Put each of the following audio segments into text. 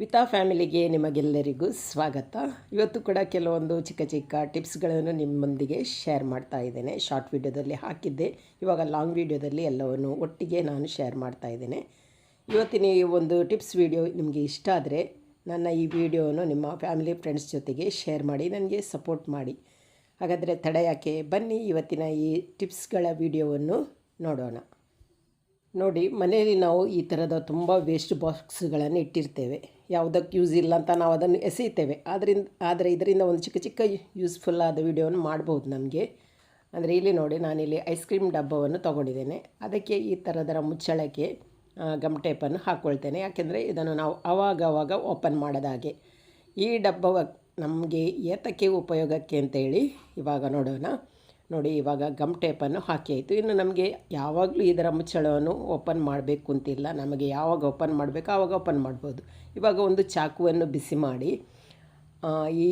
ವಿತಾ ಫ್ಯಾಮಿಲಿಗೆ ನಿಮಗೆಲ್ಲರಿಗೂ ಸ್ವಾಗತ. ಇವತ್ತು ಕೂಡ ಕೆಲವೊಂದು ಚಿಕ್ಕ ಚಿಕ್ಕ ಟಿಪ್ಸ್ಗಳನ್ನು ನಿಮ್ಮೊಂದಿಗೆ ಶೇರ್ ಮಾಡ್ತಾ ಇದ್ದೇನೆ. ಶಾರ್ಟ್ ವಿಡಿಯೋದಲ್ಲಿ ಹಾಕಿದ್ದೆ. ಇವಾಗ ಲಾಂಗ್ ವಿಡಿಯೋದಲ್ಲಿ ಎಲ್ಲವನ್ನು ಒಟ್ಟಿಗೆ ನಾನು ಶೇರ್ ಮಾಡ್ತಾ ಇದ್ದೇನೆ. ಇವತ್ತಿನ ಈ ಒಂದು ಟಿಪ್ಸ್ ವಿಡಿಯೋ ನಿಮಗೆ ಇಷ್ಟ ಆದರೆ ನನ್ನ ಈ ವಿಡಿಯೋವನ್ನು ನಿಮ್ಮ ಫ್ಯಾಮಿಲಿ ಫ್ರೆಂಡ್ಸ್ ಜೊತೆಗೆ ಶೇರ್ ಮಾಡಿ, ನನಗೆ ಸಪೋರ್ಟ್ ಮಾಡಿ. ಹಾಗಾದರೆ ತಡ ಯಾಕೆ? ಬನ್ನಿ ಇವತ್ತಿನ ಈ ಟಿಪ್ಸ್ಗಳ ವಿಡಿಯೋವನ್ನು ನೋಡೋಣ. ನೋಡಿ, ಮನೆಯಲ್ಲಿ ನಾವು ಈ ಥರದ ತುಂಬ ವೇಸ್ಟ್ ಬಾಕ್ಸ್ಗಳನ್ನು ಇಟ್ಟಿರ್ತೇವೆ. ಯಾವುದಕ್ಕೆ ಯೂಸ್ ಇಲ್ಲ ಅಂತ ನಾವು ಅದನ್ನು ಎಸೆಯುತ್ತೇವೆ. ಆದ್ರಿಂದ, ಆದರೆ ಇದರಿಂದ ಒಂದು ಚಿಕ್ಕ ಚಿಕ್ಕ ಯೂಸ್ಫುಲ್ ಆದ ವಿಡಿಯೋವನ್ನು ಮಾಡ್ಬೋದು ನಮಗೆ. ಅಂದರೆ ಇಲ್ಲಿ ನೋಡಿ, ನಾನಿಲ್ಲಿ ಐಸ್ ಕ್ರೀಮ್ ಡಬ್ಬವನ್ನು ತೊಗೊಂಡಿದ್ದೇನೆ. ಅದಕ್ಕೆ ಈ ಥರದರ ಮುಚ್ಚಳಕ್ಕೆ ಗಮ್ ಟೇಪನ್ನು ಹಾಕ್ಕೊಳ್ತೇನೆ ಯಾಕೆಂದರೆ ಇದನ್ನು ನಾವು ಆವಾಗವಾಗ ಆವಾಗ ಓಪನ್ ಮಾಡೋದ ಹಾಗೆ. ಈ ಡಬ್ಬವ ನಮಗೆ ಏತಕ್ಕೆ ಉಪಯೋಗಕ್ಕೆ ಅಂತೇಳಿ ಇವಾಗ ನೋಡೋಣ. ನೋಡಿ, ಇವಾಗ ಗಮ್ ಟೇಪನ್ನು ಹಾಕಿ ಆಯಿತು ಇನ್ನು ನಮಗೆ ಯಾವಾಗಲೂ ಇದರ ಮುಚ್ಚಳವನ್ನು ಓಪನ್ ಮಾಡಬೇಕು ಅಂತಿಲ್ಲ. ನಮಗೆ ಯಾವಾಗ ಓಪನ್ ಮಾಡಬೇಕು ಆವಾಗ ಓಪನ್ ಮಾಡ್ಬೋದು. ಇವಾಗ ಒಂದು ಚಾಕುವನ್ನು ಬಿಸಿ ಮಾಡಿ ಈ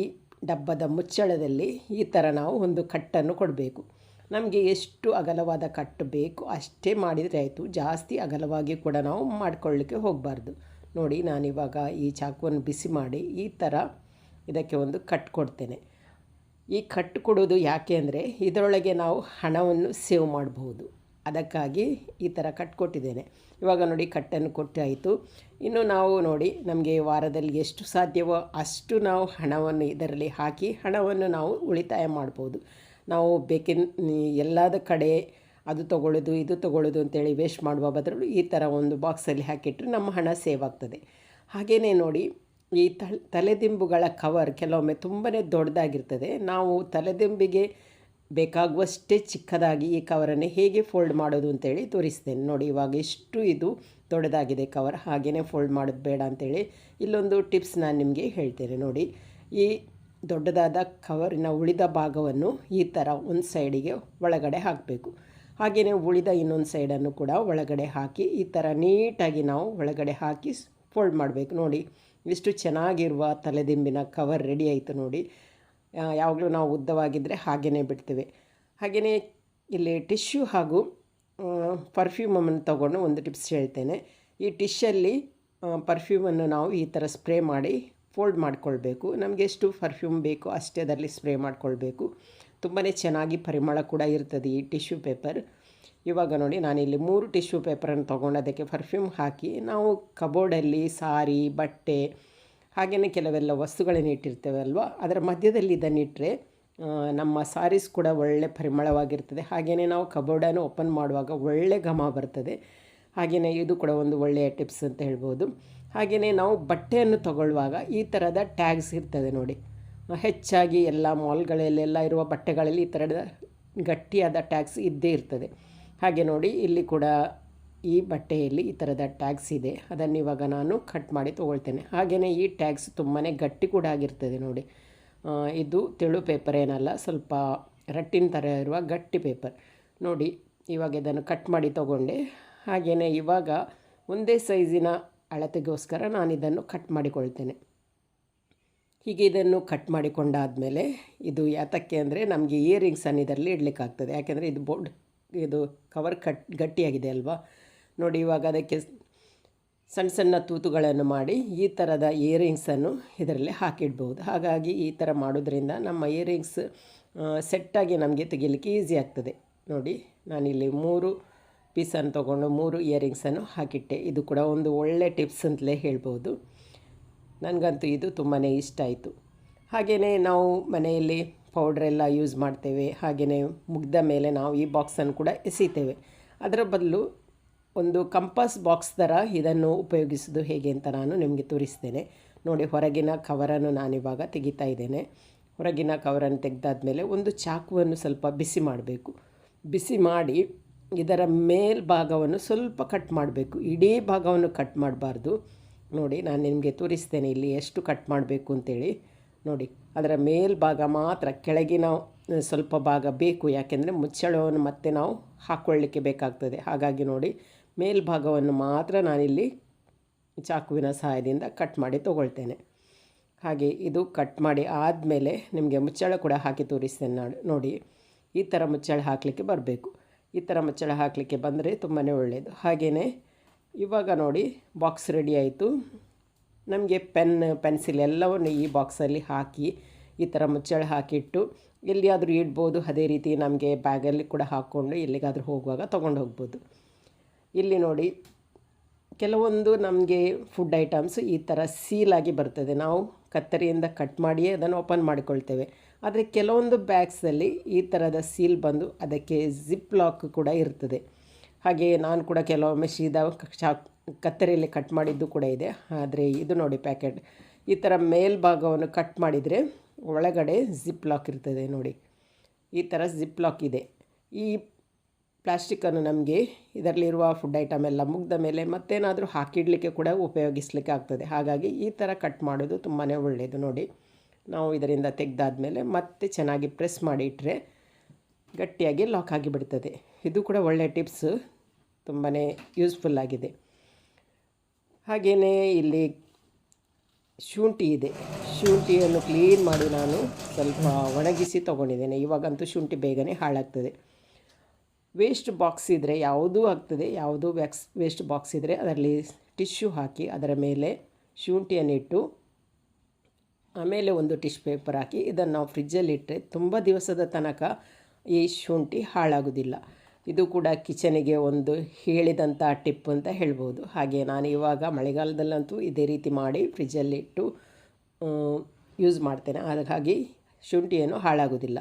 ಡಬ್ಬದ ಮುಚ್ಚಳದಲ್ಲಿ ಈ ಥರ ನಾವು ಒಂದು ಕಟ್ಟನ್ನು ಕೊಡಬೇಕು. ನಮಗೆ ಎಷ್ಟು ಅಗಲವಾದ ಕಟ್ಟು ಬೇಕು ಅಷ್ಟೇ ಮಾಡಿದರೆ ಆಯಿತು. ಜಾಸ್ತಿ ಅಗಲವಾಗಿ ಕೂಡ ನಾವು ಮಾಡಿಕೊಳ್ಳಿಕ್ಕೆ ಹೋಗಬಾರ್ದು. ನೋಡಿ, ನಾನಿವಾಗ ಈ ಚಾಕುವನ್ನು ಬಿಸಿ ಮಾಡಿ ಈ ಥರ ಇದಕ್ಕೆ ಒಂದು ಕಟ್ ಕೊಡ್ತೇನೆ. ಈ ಕಟ್ಟು ಕೊಡೋದು ಯಾಕೆ ಅಂದರೆ ಇದರೊಳಗೆ ನಾವು ಹಣವನ್ನು ಸೇವ್ ಮಾಡಬಹುದು. ಅದಕ್ಕಾಗಿ ಈ ಥರ ಕಟ್ ಕೊಟ್ಟಿದ್ದೇನೆ. ಇವಾಗ ನೋಡಿ ಕಟ್ಟನ್ನು ಕೊಟ್ಟಾಯಿತು. ಇನ್ನು ನಾವು ನೋಡಿ ನಮಗೆ ವಾರದಲ್ಲಿ ಎಷ್ಟು ಸಾಧ್ಯವೋ ಅಷ್ಟು ನಾವು ಹಣವನ್ನು ಇದರಲ್ಲಿ ಹಾಕಿ ಹಣವನ್ನು ನಾವು ಉಳಿತಾಯ ಮಾಡ್ಬೋದು ನಾವು ಬೇಕಿನ ಎಲ್ಲದ ಕಡೆ ಅದು ತೊಗೊಳ್ಳೋದು, ಇದು ತೊಗೊಳ್ಳೋದು ಅಂತೇಳಿ ವೇಸ್ಟ್ ಮಾಡುವ ಬದಲು ಈ ಥರ ಒಂದು ಬಾಕ್ಸಲ್ಲಿ ಹಾಕಿಟ್ಟರೆ ನಮ್ಮ ಹಣ ಸೇವ್ ಆಗ್ತದೆ. ಹಾಗೆಯೇ ನೋಡಿ ಈ ತಲೆ ತಲೆದಿಂಬುಗಳ ಕವರ್ ಕೆಲವೊಮ್ಮೆ ತುಂಬಾ ದೊಡ್ಡದಾಗಿರ್ತದೆ. ನಾವು ತಲೆದಿಂಬಿಗೆ ಬೇಕಾಗುವಷ್ಟೇ ಚಿಕ್ಕದಾಗಿ ಈ ಕವರನ್ನು ಹೇಗೆ ಫೋಲ್ಡ್ ಮಾಡೋದು ಅಂತೇಳಿ ತೋರಿಸ್ತೇನೆ. ನೋಡಿ, ಇವಾಗ ಎಷ್ಟು ಇದು ದೊಡ್ಡದಾಗಿದೆ ಕವರ್ ಹಾಗೆಯೇ ಫೋಲ್ಡ್ ಮಾಡೋದು ಬೇಡ ಅಂತೇಳಿ ಇಲ್ಲೊಂದು ಟಿಪ್ಸ್ ನಾನು ನಿಮಗೆ ಹೇಳ್ತೇನೆ. ನೋಡಿ, ಈ ದೊಡ್ಡದಾದ ಕವರಿನ ಉಳಿದ ಭಾಗವನ್ನು ಈ ಥರ ಒಂದು ಸೈಡಿಗೆ ಒಳಗಡೆ ಹಾಕಬೇಕು. ಹಾಗೆಯೇ ಉಳಿದ ಇನ್ನೊಂದು ಸೈಡನ್ನು ಕೂಡ ಒಳಗಡೆ ಹಾಕಿ ಈ ಥರ ನೀಟಾಗಿ ನಾವು ಒಳಗಡೆ ಹಾಕಿ ಫೋಲ್ಡ್ ಮಾಡಬೇಕು. ನೋಡಿ ಇಷ್ಟು ಚೆನ್ನಾಗಿರುವ ತಲೆದಿಂಬಿನ ಕವರ್ ರೆಡಿ ಆಯಿತು ನೋಡಿ. ಯಾವಾಗಲೂ ನಾವು ಉದ್ದವಾಗಿದ್ದರೆ ಹಾಗೆಯೇ ಬಿಡ್ತೇವೆ. ಹಾಗೆಯೇ ಇಲ್ಲಿ ಟಿಶ್ಯೂ ಹಾಗೂ ಪರ್ಫ್ಯೂಮನ್ನು ತಗೊಂಡು ಒಂದು ಟಿಪ್ಸ್ ಹೇಳ್ತೇನೆ. ಈ ಟಿಶ್ಶಲ್ಲಿ ಪರ್ಫ್ಯೂಮನ್ನು ನಾವು ಈ ಥರ ಸ್ಪ್ರೇ ಮಾಡಿ ಫೋಲ್ಡ್ ಮಾಡಿಕೊಳ್ಬೇಕು. ನಮಗೆ ಎಷ್ಟು ಪರ್ಫ್ಯೂಮ್ ಬೇಕೋ ಅಷ್ಟೇ ಅದರಲ್ಲಿ ಸ್ಪ್ರೇ ಮಾಡಿಕೊಳ್ಬೇಕು. ತುಂಬಾ ಚೆನ್ನಾಗಿ ಪರಿಮಳ ಕೂಡ ಇರ್ತದೆ ಈ ಟಿಶ್ಯೂ ಪೇಪರ್ ಇವಾಗ ನೋಡಿ ನಾನಿಲ್ಲಿ ಮೂರು ಟಿಶ್ಯೂ ಪೇಪರನ್ನು ತೊಗೊಂಡು ಅದಕ್ಕೆ ಪರ್ಫ್ಯೂಮ್ ಹಾಕಿ ನಾವು ಕಬೋರ್ಡಲ್ಲಿ ಸಾರಿ, ಬಟ್ಟೆ, ಹಾಗೆಯೇ ಕೆಲವೆಲ್ಲ ವಸ್ತುಗಳನ್ನು ಇಟ್ಟಿರ್ತೇವೆ ಅಲ್ವಾ? ಅದರ ಮಧ್ಯದಲ್ಲಿ ಇದನ್ನಿಟ್ಟರೆ ನಮ್ಮ ಸಾರೀಸ್ ಕೂಡ ಒಳ್ಳೆ ಪರಿಮಳವಾಗಿರ್ತದೆ. ಹಾಗೆಯೇ ನಾವು ಕಬೋರ್ಡನ್ನು ಓಪನ್ ಮಾಡುವಾಗ ಒಳ್ಳೆ ಘಮ ಬರ್ತದೆ. ಹಾಗೆಯೇ ಇದು ಕೂಡ ಒಂದು ಒಳ್ಳೆಯ ಟಿಪ್ಸ್ ಅಂತ ಹೇಳ್ಬೋದು. ಹಾಗೆಯೇ ನಾವು ಬಟ್ಟೆಯನ್ನು ತಗೊಳ್ಳುವಾಗ ಈ ಥರದ ಟ್ಯಾಗ್ಸ್ ಇರ್ತದೆ ನೋಡಿ. ಹೆಚ್ಚಾಗಿ ಎಲ್ಲ ಮಾಲ್ಗಳಲ್ಲೆಲ್ಲ ಇರುವ ಬಟ್ಟೆಗಳಲ್ಲಿ ಈ ಥರದ ಗಟ್ಟಿಯಾದ ಟ್ಯಾಗ್ಸ್ ಇದ್ದೇ ಇರ್ತದೆ. ಹಾಗೆ ನೋಡಿ, ಇಲ್ಲಿ ಕೂಡ ಈ ಬಟ್ಟೆಯಲ್ಲಿ ಈ ಥರದ ಟ್ಯಾಗ್ಸ್ ಇದೆ. ಅದನ್ನು ಇವಾಗ ನಾನು ಕಟ್ ಮಾಡಿ ತೊಗೊಳ್ತೇನೆ. ಹಾಗೆಯೇ ಈ ಟ್ಯಾಗ್ಸ್ ತುಂಬಾ ಗಟ್ಟಿ ಕೂಡ ಆಗಿರ್ತದೆ ನೋಡಿ. ಇದು ತೆಳು ಪೇಪರ್ ಏನಲ್ಲ, ಸ್ವಲ್ಪ ರಟ್ಟಿನ ಥರ ಇರುವ ಗಟ್ಟಿ ಪೇಪರ್ ನೋಡಿ, ಇವಾಗ ಇದನ್ನು ಕಟ್ ಮಾಡಿ ತೊಗೊಂಡೆ. ಹಾಗೆಯೇ ಇವಾಗ ಒಂದೇ ಸೈಜಿನ ಅಳತೆಗೋಸ್ಕರ ನಾನು ಇದನ್ನು ಕಟ್ ಮಾಡಿಕೊಳ್ತೇನೆ. ಹೀಗೆ ಇದನ್ನು ಕಟ್ ಮಾಡಿಕೊಂಡಾದಮೇಲೆ ಇದು ಯಾತಕ್ಕೆ ಅಂದರೆ ನಮಗೆ ಇಯರಿಂಗ್ಸನ್ನು ಇದರಲ್ಲಿ ಇಡಲಿಕ್ಕಾಗ್ತದೆ. ಯಾಕೆಂದರೆ ಇದು ಬೋರ್ಡ್ ಇದು ಕವರ್ ಕಟ್ ಗಟ್ಟಿಯಾಗಿದೆ ಅಲ್ವಾ? ನೋಡಿ ಇವಾಗ ಅದಕ್ಕೆ ಸಣ್ಣ ಸಣ್ಣ ತೂತುಗಳನ್ನು ಮಾಡಿ ಈ ಥರದ ಇಯರಿಂಗ್ಸನ್ನು ಇದರಲ್ಲಿ ಹಾಕಿಡ್ಬೋದು. ಹಾಗಾಗಿ ಈ ಥರ ಮಾಡೋದ್ರಿಂದ ನಮ್ಮ ಇಯರಿಂಗ್ಸ್ ಸೆಟ್ಟಾಗಿ ನಮಗೆ ತೆಗಿಲಿಕ್ಕೆ ಈಸಿ ಆಗ್ತದೆ. ನೋಡಿ, ನಾನಿಲ್ಲಿ ಮೂರು ಪೀಸನ್ನು ತೊಗೊಂಡು ಮೂರು ಇಯರಿಂಗ್ಸನ್ನು ಹಾಕಿಟ್ಟೆ. ಇದು ಕೂಡ ಒಂದು ಒಳ್ಳೆ ಟಿಪ್ಸ್ ಅಂತಲೇ ಹೇಳ್ಬೋದು. ನನಗಂತೂ ಇದು ತುಂಬಾ ಇಷ್ಟ ಆಯಿತು. ಹಾಗೆಯೇ ನಾವು ಮನೆಯಲ್ಲಿ ಪೌಡ್ರೆಲ್ಲ ಯೂಸ್ ಮಾಡ್ತೇವೆ. ಹಾಗೆಯೇ ಮುಗ್ದ ಮೇಲೆ ನಾವು ಈ ಬಾಕ್ಸನ್ನು ಕೂಡ ಎಸಿತೇವೆ. ಅದರ ಬದಲು ಒಂದು ಕಂಪಾಸ್ ಬಾಕ್ಸ್ ಥರ ಇದನ್ನು ಉಪಯೋಗಿಸೋದು ಹೇಗೆ ಅಂತ ನಾನು ನಿಮಗೆ ತೋರಿಸ್ತೇನೆ. ನೋಡಿ, ಹೊರಗಿನ ಕವರನ್ನು ನಾನಿವಾಗ ತೆಗಿತಾ ಇದ್ದೇನೆ. ಹೊರಗಿನ ಕವರನ್ನು ತೆಗೆದಾದ್ಮೇಲೆ ಒಂದು ಚಾಕುವನ್ನು ಸ್ವಲ್ಪ ಬಿಸಿ ಮಾಡಬೇಕು. ಬಿಸಿ ಮಾಡಿ ಇದರ ಮೇಲ್ಭಾಗವನ್ನು ಸ್ವಲ್ಪ ಕಟ್ ಮಾಡಬೇಕು. ಇಡೀ ಭಾಗವನ್ನು ಕಟ್ ಮಾಡಬಾರ್ದು. ನೋಡಿ, ನಾನು ನಿಮಗೆ ತೋರಿಸ್ತೇನೆ ಇಲ್ಲಿ ಎಷ್ಟು ಕಟ್ ಮಾಡಬೇಕು ಅಂತೇಳಿ. ನೋಡಿ ಅದರ ಮೇಲ್ಭಾಗ ಮಾತ್ರ ಕೆಳಗಿನ ಸ್ವಲ್ಪ ಭಾಗ ಬೇಕು. ಯಾಕೆಂದರೆ ಮುಚ್ಚಳವನ್ನು ಮತ್ತೆ ನಾವು ಹಾಕ್ಕೊಳ್ಳಿಕ್ಕೆ ಬೇಕಾಗ್ತದೆ. ಹಾಗಾಗಿ ನೋಡಿ, ಮೇಲ್ಭಾಗವನ್ನು ಮಾತ್ರ ನಾನಿಲ್ಲಿ ಚಾಕುವಿನ ಸಹಾಯದಿಂದ ಕಟ್ ಮಾಡಿ ತೊಗೊಳ್ತೇನೆ. ಹಾಗೆ ಇದು ಕಟ್ ಮಾಡಿ ಆದಮೇಲೆ ನಿಮಗೆ ಮುಚ್ಚಳ ಕೂಡ ಹಾಕಿ ತೋರಿಸ್ತೇನೆ ನಾನು ನೋಡಿ. ಈ ಥರ ಮುಚ್ಚಳ ಹಾಕಲಿಕ್ಕೆ ಬರಬೇಕು. ಈ ಥರ ಮುಚ್ಚಳ ಹಾಕಲಿಕ್ಕೆ ಬಂದರೆ ತುಂಬಾ ಒಳ್ಳೆಯದು ಹಾಗೆಯೇ ಇವಾಗ ನೋಡಿ, ಬಾಕ್ಸ್ ರೆಡಿ ಆಯಿತು. ನಮಗೆ ಪೆನ್, ಪೆನ್ಸಿಲ್ ಎಲ್ಲವನ್ನು ಈ ಬಾಕ್ಸಲ್ಲಿ ಹಾಕಿ, ಈ ಥರ ಮುಚ್ಚಳ ಹಾಕಿಟ್ಟು, ಎಲ್ಲಿಯಾದರೂ ಇಡ್ಬೋದು, ಅದೇ ರೀತಿ ನಮಗೆ ಬ್ಯಾಗಲ್ಲಿ ಕೂಡ ಹಾಕ್ಕೊಂಡು ಎಲ್ಲಿಗಾದರೂ ಹೋಗುವಾಗ ತೊಗೊಂಡು ಹೋಗ್ಬೋದು. ಇಲ್ಲಿ ನೋಡಿ, ಕೆಲವೊಂದು ನಮಗೆ ಫುಡ್ ಐಟಮ್ಸ್ ಈ ಥರ ಸೀಲಾಗಿ ಬರ್ತದೆ. ನಾವು ಕತ್ತರಿಯಿಂದ ಕಟ್ ಮಾಡಿಯೇ ಅದನ್ನು ಓಪನ್ ಮಾಡಿಕೊಳ್ತೇವೆ. ಆದರೆ ಕೆಲವೊಂದು ಬ್ಯಾಗ್ಸಲ್ಲಿ ಈ ಥರದ ಸೀಲ್ ಬಂದು ಅದಕ್ಕೆ ಜಿಪ್ ಲಾಕ್ ಕೂಡ ಇರ್ತದೆ. ಹಾಗೆ ನಾನು ಕೂಡ ಕೆಲವೊಮ್ಮೆ ಸೀದಾ ಚಾ ಕತ್ತರಿಯಲ್ಲಿ ಕಟ್ ಮಾಡಿದ್ದು ಕೂಡ ಇದೆ. ಆದರೆ ಇದು ನೋಡಿ ಪ್ಯಾಕೆಟ್ ಈ ಥರ ಮೇಲ್ಭಾಗವನ್ನು ಕಟ್ ಮಾಡಿದರೆ ಒಳಗಡೆ ಜಿಪ್ ಲಾಕ್ ಇರ್ತದೆ ನೋಡಿ. ಈ ಥರ ಜಿಪ್ ಲಾಕ್ ಇದೆ. ಈ ಪ್ಲಾಸ್ಟಿಕ್ಕನ್ನು ನಮಗೆ ಇದರಲ್ಲಿರುವ ಫುಡ್ ಐಟಮ್ ಎಲ್ಲ ಮುಗ್ದ ಮೇಲೆ ಮತ್ತೇನಾದರೂ ಹಾಕಿಡಲಿಕ್ಕೆ ಕೂಡ ಉಪಯೋಗಿಸ್ಲಿಕ್ಕೆ ಆಗ್ತದೆ. ಹಾಗಾಗಿ ಈ ಥರ ಕಟ್ ಮಾಡೋದು ತುಂಬಾ ಒಳ್ಳೆಯದು ನೋಡಿ. ನಾವು ಇದರಿಂದ ತೆಗೆದಾದ್ಮೇಲೆ ಮತ್ತೆ ಚೆನ್ನಾಗಿ ಪ್ರೆಸ್ ಮಾಡಿ ಇಟ್ಟರೆ ಗಟ್ಟಿಯಾಗಿ ಲಾಕ್ ಆಗಿಬಿಡ್ತದೆ. ಇದು ಕೂಡ ಒಳ್ಳೆಯ ಟಿಪ್ಸ್ ತುಂಬಾ ಯೂಸ್ಫುಲ್ ಆಗಿದೆ. ಹಾಗೆಯೇ ಇಲ್ಲಿ ಶುಂಠಿ ಇದೆ. ಶುಂಠಿಯನ್ನು ಕ್ಲೀನ್ ಮಾಡಿ ನಾನು ಸ್ವಲ್ಪ ಒಣಗಿಸಿ ತೊಗೊಂಡಿದ್ದೇನೆ. ಇವಾಗಂತೂ ಶುಂಠಿ ಬೇಗನೆ ಹಾಳಾಗ್ತದೆ. ವೇಸ್ಟ್ ಬಾಕ್ಸ್ ಇದ್ದರೆ ಯಾವುದೂ ಆಗ್ತದೆ. ಯಾವುದೂ ವ್ಯಾಕ್ಸ್, ವೇಸ್ಟ್ ಬಾಕ್ಸ್ ಇದ್ದರೆ ಅದರಲ್ಲಿ ಟಿಶ್ಯೂ ಹಾಕಿ ಅದರ ಮೇಲೆ ಶುಂಠಿಯನ್ನಿಟ್ಟು ಆಮೇಲೆ ಒಂದು ಟಿಶ್ ಪೇಪರ್ ಹಾಕಿ ಇದನ್ನು ನಾವು ಫ್ರಿಜ್ಜಲ್ಲಿಟ್ಟರೆ ತುಂಬ ದಿವಸದ ತನಕ ಈ ಶುಂಠಿ ಹಾಳಾಗೋದಿಲ್ಲ ಇದು ಕೂಡ ಕಿಚನಿಗೆ ಒಂದು ಹೇಳಿದಂಥ ಟಿಪ್ ಅಂತ ಹೇಳ್ಬೋದು. ಹಾಗೆ ನಾನು ಇವಾಗ ಮಳೆಗಾಲದಲ್ಲಂತೂ ಇದೇ ರೀತಿ ಮಾಡಿ ಫ್ರಿಜ್ಜಲ್ಲಿಟ್ಟು ಯೂಸ್ ಮಾಡ್ತೇನೆ. ಹಾಗಾಗಿ ಶುಂಠಿಯನ್ನು ಹಾಳಾಗೋದಿಲ್ಲ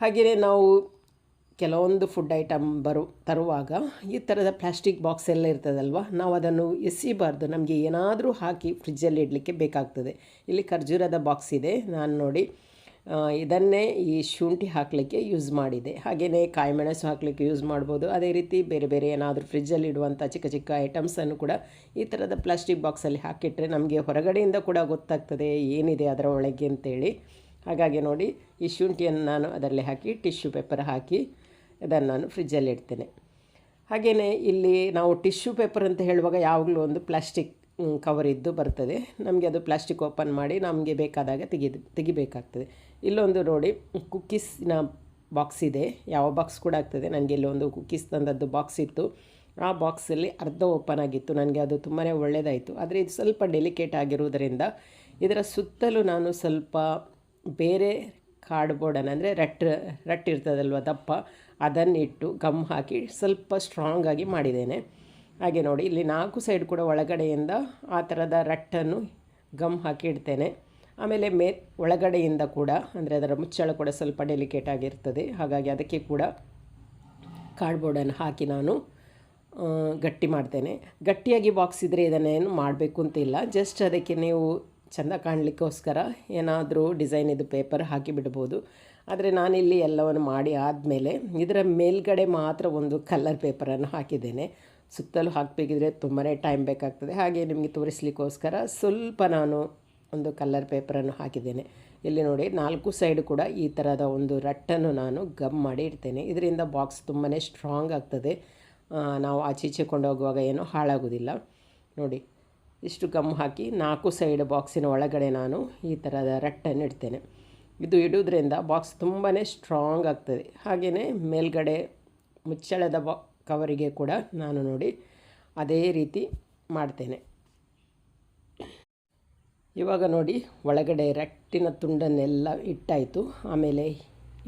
ಹಾಗೆಯೇ ನಾವು ಕೆಲವೊಂದು ಫುಡ್ ಐಟಮ್ ಬರು, ತರುವಾಗ ಈ ಥರದ ಪ್ಲಾಸ್ಟಿಕ್ ಬಾಕ್ಸ್ ಎಲ್ಲ ಇರ್ತದಲ್ವ, ನಾವು ಅದನ್ನು ಎಸಿಬಾರ್ದು. ನಮಗೆ ಏನಾದರೂ ಹಾಕಿ ಫ್ರಿಜ್ಜಲ್ಲಿ ಇಡಲಿಕ್ಕೆ ಬೇಕಾಗ್ತದೆ. ಇಲ್ಲಿ ಖರ್ಜೂರದ ಬಾಕ್ಸ್ ಇದೆ. ನಾನು ನೋಡಿ ಇದನ್ನೇ ಈ ಶುಂಠಿ ಹಾಕಲಿಕ್ಕೆ ಯೂಸ್ ಮಾಡಿದೆ. ಹಾಗೆಯೇ ಕಾಯಿಮೆಣಸು ಹಾಕಲಿಕ್ಕೆ ಯೂಸ್ ಮಾಡ್ಬೋದು. ಅದೇ ರೀತಿ ಬೇರೆ ಬೇರೆ ಏನಾದರೂ ಫ್ರಿಜ್ಜಲ್ಲಿ ಇಡುವಂಥ ಚಿಕ್ಕ ಚಿಕ್ಕ ಐಟಮ್ಸನ್ನು ಕೂಡ ಈ ಥರದ ಪ್ಲಾಸ್ಟಿಕ್ ಬಾಕ್ಸಲ್ಲಿ ಹಾಕಿಟ್ರೆ ನಮಗೆ ಹೊರಗಡೆಯಿಂದ ಕೂಡ ಗೊತ್ತಾಗ್ತದೆ ಏನಿದೆ ಅದರ ಒಳಗೆ ಅಂತೇಳಿ. ಹಾಗಾಗಿ ನೋಡಿ, ಈ ಶುಂಠಿಯನ್ನು ನಾನು ಅದರಲ್ಲಿ ಹಾಕಿ ಟಿಶ್ಯೂ ಪೇಪರ್ ಹಾಕಿ ಇದನ್ನು ನಾನು ಫ್ರಿಜ್ಜಲ್ಲಿ ಇಡ್ತೇನೆ. ಹಾಗೆಯೇ ಇಲ್ಲಿ ನಾವು ಟಿಶ್ಯೂ ಪೇಪರ್ ಅಂತ ಹೇಳುವಾಗ ಯಾವಾಗಲೂ ಒಂದು ಪ್ಲಾಸ್ಟಿಕ್ ಕವರ್ ಇದ್ದು ಬರ್ತದೆ. ನಮಗೆ ಅದು ಪ್ಲಾಸ್ಟಿಕ್ ಓಪನ್ ಮಾಡಿ ನಮಗೆ ಬೇಕಾದಾಗ ತೆಗೆದು, ತೆಗಿಬೇಕಾಗ್ತದೆ. ಇಲ್ಲೊಂದು ನೋಡಿ ಕುಕ್ಕೀಸ್ನ ಬಾಕ್ಸ್ ಇದೆ. ಯಾವ ಬಾಕ್ಸ್ ಕೂಡ ಆಗ್ತದೆ. ನನಗೆ ಇಲ್ಲೊಂದು ಕುಕ್ಕೀಸ್ ತಂದದ್ದು ಬಾಕ್ಸ್ ಇತ್ತು. ಆ ಬಾಕ್ಸಲ್ಲಿ ಅರ್ಧ ಓಪನ್ ಆಗಿತ್ತು. ನನಗೆ ಅದು ತುಂಬಾ ಒಳ್ಳೆಯದಾಯಿತು ಆದರೆ ಇದು ಸ್ವಲ್ಪ ಡೆಲಿಕೇಟ್ ಆಗಿರುವುದರಿಂದ ಇದರ ಸುತ್ತಲೂ ನಾನು ಸ್ವಲ್ಪ ಬೇರೆ ಕಾರ್ಡ್ಬೋರ್ಡನ್ನು ಅಂದರೆ ರಟ್ ರಟ್ ಇರ್ತದಲ್ವ ದಪ್ಪ, ಅದನ್ನಿಟ್ಟು ಗಮ್ ಹಾಕಿ ಸ್ವಲ್ಪ ಸ್ಟ್ರಾಂಗ್ ಆಗಿ ಮಾಡಿದ್ದೇನೆ. ಹಾಗೆ ನೋಡಿ, ಇಲ್ಲಿ ನಾಲ್ಕು ಸೈಡ್ ಕೂಡ ಒಳಗಡೆಯಿಂದ ಆ ಥರದ ರಟ್ಟನ್ನು ಗಮ್ ಹಾಕಿ ಇಡ್ತೇನೆ. ಆಮೇಲೆ ಮೇ ಒಳಗಡೆಯಿಂದ ಕೂಡ, ಅಂದರೆ ಅದರ ಮುಚ್ಚಳ ಕೂಡ ಸ್ವಲ್ಪ ಡೆಲಿಕೇಟ್ ಆಗಿರ್ತದೆ. ಹಾಗಾಗಿ ಅದಕ್ಕೆ ಕೂಡ ಕಾರ್ಡ್ಬೋರ್ಡನ್ನು ಹಾಕಿ ನಾನು ಗಟ್ಟಿ ಮಾಡ್ತೇನೆ. ಗಟ್ಟಿಯಾಗಿ ಬಾಕ್ಸ್ ಇದ್ದರೆ ಇದನ್ನೇನು ಮಾಡಬೇಕು ಅಂತಿಲ್ಲ ಜಸ್ಟ್ ಅದಕ್ಕೆ ನೀವು ಚೆಂದ ಕಾಣಲಿಕ್ಕೋಸ್ಕರ ಏನಾದರೂ ಡಿಸೈನ್ ಇದು ಪೇಪರ್ ಹಾಕಿ ಬಿಡ್ಬೋದು. ಆದರೆ ನಾನಿಲ್ಲಿ ಎಲ್ಲವನ್ನು ಮಾಡಿ ಆದಮೇಲೆ ಇದರ ಮೇಲ್ಗಡೆ ಮಾತ್ರ ಒಂದು ಕಲರ್ ಪೇಪರನ್ನು ಹಾಕಿದ್ದೇನೆ. ಸುತ್ತಲೂ ಹಾಕಬೇಕಿದ್ರೆ ತುಂಬಾ ಟೈಮ್ ಬೇಕಾಗ್ತದೆ. ಹಾಗೆ ನಿಮಗೆ ತೋರಿಸ್ಲಿಕ್ಕೋಸ್ಕರ ಸ್ವಲ್ಪ ನಾನು ಒಂದು ಕಲ್ಲರ್ ಪೇಪರನ್ನು ಹಾಕಿದ್ದೇನೆ. ಇಲ್ಲಿ ನೋಡಿ, ನಾಲ್ಕು ಸೈಡ್ ಕೂಡ ಈ ಥರದ ಒಂದು ರಟ್ಟನ್ನು ನಾನು ಗಮ್ ಮಾಡಿ ಇಡ್ತೇನೆ. ಇದರಿಂದ ಬಾಕ್ಸ್ ತುಂಬಾ ಸ್ಟ್ರಾಂಗ್ ಆಗ್ತದೆ. ನಾವು ಆಚೆ ಈಚೆ ಕೊಂಡೋಗುವಾಗ ಏನೂ ಹಾಳಾಗೋದಿಲ್ಲ. ನೋಡಿ, ಇಷ್ಟು ಗಮ್ ಹಾಕಿ ನಾಲ್ಕು ಸೈಡ್ ಬಾಕ್ಸಿನ ಒಳಗಡೆ ನಾನು ಈ ಥರದ ರಟ್ಟನ್ನು ಇಡ್ತೇನೆ. ಇದು ಇಡೋದ್ರಿಂದ ಬಾಕ್ಸ್ ತುಂಬಾ ಸ್ಟ್ರಾಂಗ್ ಆಗ್ತದೆ. ಹಾಗೆಯೇ ಮೇಲ್ಗಡೆ ಮುಚ್ಚಳದ ಬಾ, ಕವರಿಗೆ ಕೂಡ ನಾನು ನೋಡಿ ಅದೇ ರೀತಿ ಮಾಡ್ತೇನೆ. ಇವಾಗ ನೋಡಿ ಒಳಗಡೆ ರಟ್ಟಿನ ತುಂಡನ್ನೆಲ್ಲ ಇಟ್ಟಾಯಿತು. ಆಮೇಲೆ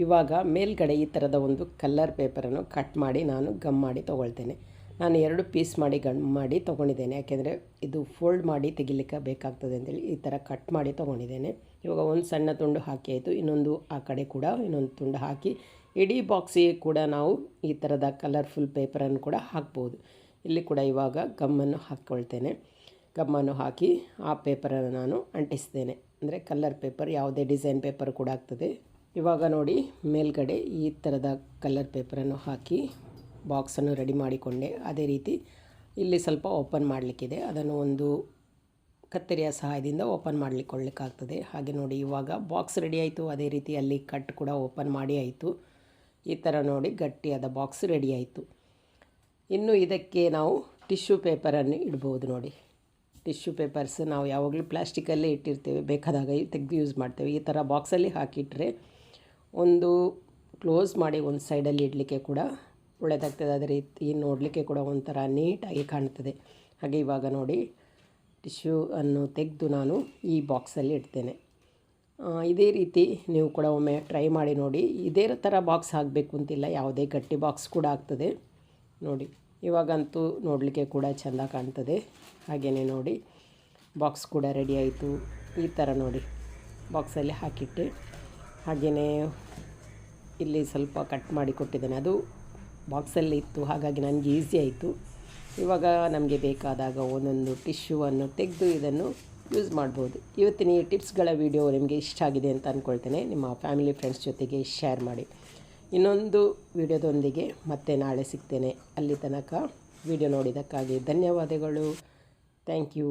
ಇವಾಗ ಮೇಲ್ಗಡೆ ಈ ಥರದ ಒಂದು ಕಲ್ಲರ್ ಪೇಪರನ್ನು ಕಟ್ ಮಾಡಿ ನಾನು ಗಮ್ ಮಾಡಿ ತೊಗೊಳ್ತೇನೆ. ನಾನು ಎರಡು ಪೀಸ್ ಮಾಡಿ ಗಮ್ ಮಾಡಿ ತೊಗೊಂಡಿದ್ದೇನೆ. ಯಾಕೆಂದರೆ ಇದು ಫೋಲ್ಡ್ ಮಾಡಿ ತೆಗಿಲಿಕ್ಕೆ ಬೇಕಾಗ್ತದೆ ಅಂತೇಳಿ ಈ ಥರ ಕಟ್ ಮಾಡಿ ತೊಗೊಂಡಿದ್ದೇನೆ. ಇವಾಗ ಒಂದು ಸಣ್ಣ ತುಂಡು ಹಾಕಿ ಆಯಿತು. ಇನ್ನೊಂದು ಆ ಕಡೆ ಕೂಡ ಇನ್ನೊಂದು ತುಂಡು ಹಾಕಿ ಇಡೀ ಬಾಕ್ಸಿಗೆ ಕೂಡ ನಾವು ಈ ಥರದ ಕಲರ್ಫುಲ್ ಪೇಪರನ್ನು ಕೂಡ ಹಾಕ್ಬೋದು. ಇಲ್ಲಿ ಕೂಡ ಇವಾಗ ಗಮ್ಮನ್ನು ಹಾಕ್ಕೊಳ್ತೇನೆ. ಗಮ್ಮನ್ನು ಹಾಕಿ ಆ ಪೇಪರನ್ನು ನಾನು ಅಂಟಿಸ್ತೇನೆ. ಅಂದರೆ ಕಲ್ಲರ್ ಪೇಪರ್ ಯಾವುದೇ ಡಿಸೈನ್ ಪೇಪರ್ ಕೂಡ ಆಗ್ತದೆ. ಇವಾಗ ನೋಡಿ, ಮೇಲ್ಗಡೆ ಈ ಥರದ ಕಲ್ಲರ್ ಪೇಪರನ್ನು ಹಾಕಿ ಬಾಕ್ಸನ್ನು ರೆಡಿ ಮಾಡಿಕೊಂಡೆ. ಅದೇ ರೀತಿ ಇಲ್ಲಿ ಸ್ವಲ್ಪ ಓಪನ್ ಮಾಡಲಿಕ್ಕಿದೆ. ಅದನ್ನು ಒಂದು ಕತ್ತರಿಯ ಸಹಾಯದಿಂದ ಓಪನ್ ಮಾಡಲಿಕ್ಕೊಳ್ಳಿಕ್ಕಾಗ್ತದೆ ಹಾಗೆ ನೋಡಿ, ಇವಾಗ ಬಾಕ್ಸ್ ರೆಡಿ ಆಯಿತು. ಅದೇ ರೀತಿ ಅಲ್ಲಿ ಕಟ್ ಕೂಡ ಓಪನ್ ಮಾಡಿ ಆಯಿತು. ಈ ಥರ ನೋಡಿ ಗಟ್ಟಿಯಾದ ಬಾಕ್ಸ್ ರೆಡಿ ಆಯಿತು. ಇನ್ನು ಇದಕ್ಕೆ ನಾವು ಟಿಶ್ಯೂ ಪೇಪರನ್ನು ಇಡ್ಬೋದು ನೋಡಿ. ಟಿಶ್ಯೂ ಪೇಪರ್ಸ್ ನಾವು ಯಾವಾಗಲೂ ಪ್ಲಾಸ್ಟಿಕಲ್ಲೇ ಇಟ್ಟಿರ್ತೇವೆ, ಬೇಕಾದಾಗ ತೆಗೆದು ಯೂಸ್ ಮಾಡ್ತೇವೆ. ಈ ಥರ ಬಾಕ್ಸಲ್ಲಿ ಹಾಕಿಟ್ರೆ ಒಂದು ಕ್ಲೋಸ್ ಮಾಡಿ ಒಂದು ಸೈಡಲ್ಲಿ ಇಡಲಿಕ್ಕೆ ಕೂಡ ಒಳ್ಳೆಯದಾಗ್ತದೆ ಅದೇ ರೀತಿ ನೋಡಲಿಕ್ಕೆ ಕೂಡ ಒಂಥರ ನೀಟಾಗಿ ಕಾಣ್ತದೆ. ಹಾಗೆ ಇವಾಗ ನೋಡಿ, ಟಿಶ್ಯೂ ಅನ್ನು ತೆಗೆದು ನಾನು ಈ ಬಾಕ್ಸಲ್ಲಿ ಇಡ್ತೇನೆ. ಇದೇ ರೀತಿ ನೀವು ಕೂಡ ಒಮ್ಮೆ ಟ್ರೈ ಮಾಡಿ ನೋಡಿ. ಇದೇ ಥರ ಬಾಕ್ಸ್ ಆಗಬೇಕು ಅಂತಿಲ್ಲ, ಯಾವುದೇ ಗಟ್ಟಿ ಬಾಕ್ಸ್ ಕೂಡ ಆಗ್ತದೆ. ನೋಡಿ. ಇವಾಗಂತೂ ನೋಡಲಿಕ್ಕೆ ಕೂಡ ಚೆಂದ ಕಾಣ್ತದೆ. ಹಾಗೆಯೇ ನೋಡಿ ಬಾಕ್ಸ್ ಕೂಡ ರೆಡಿ ಆಯಿತು. ಈ ಥರ ನೋಡಿ ಬಾಕ್ಸಲ್ಲಿ ಹಾಕಿಟ್ಟೆ. ಹಾಗೆಯೇ ಇಲ್ಲಿ ಸ್ವಲ್ಪ ಕಟ್ ಮಾಡಿ ಕೊಟ್ಟಿದ್ದೇನೆ. ಅದು ಬಾಕ್ಸಲ್ಲಿ ಇತ್ತು, ಹಾಗಾಗಿ ನನಗೆ ಈಸಿ ಆಯಿತು. ಇವಾಗ ನಮಗೆ ಬೇಕಾದಾಗ ಒಂದೊಂದು ಟಿಶ್ಯೂವನ್ನು ತೆಗೆದು ಇದನ್ನು ಯೂಸ್ ಮಾಡ್ಬೋದು. ಇವತ್ತಿನ ಈ ಟಿಪ್ಸ್ಗಳ ವಿಡಿಯೋ ನಿಮಗೆ ಇಷ್ಟ ಆಗಿದೆ ಅಂತ ಅಂದ್ಕೊಳ್ತೇನೆ ನಿಮ್ಮ ಫ್ಯಾಮಿಲಿ ಫ್ರೆಂಡ್ಸ್ ಜೊತೆಗೆ ಶೇರ್ ಮಾಡಿ. ಇನ್ನೊಂದು ವಿಡಿಯೋದೊಂದಿಗೆ ಮತ್ತೆ ನಾಳೆ ಸಿಗ್ತೇನೆ. ಅಲ್ಲಿ ತನಕ ವಿಡಿಯೋ ನೋಡಿದ್ದಕ್ಕಾಗಿ ಧನ್ಯವಾದಗಳು. Thank you.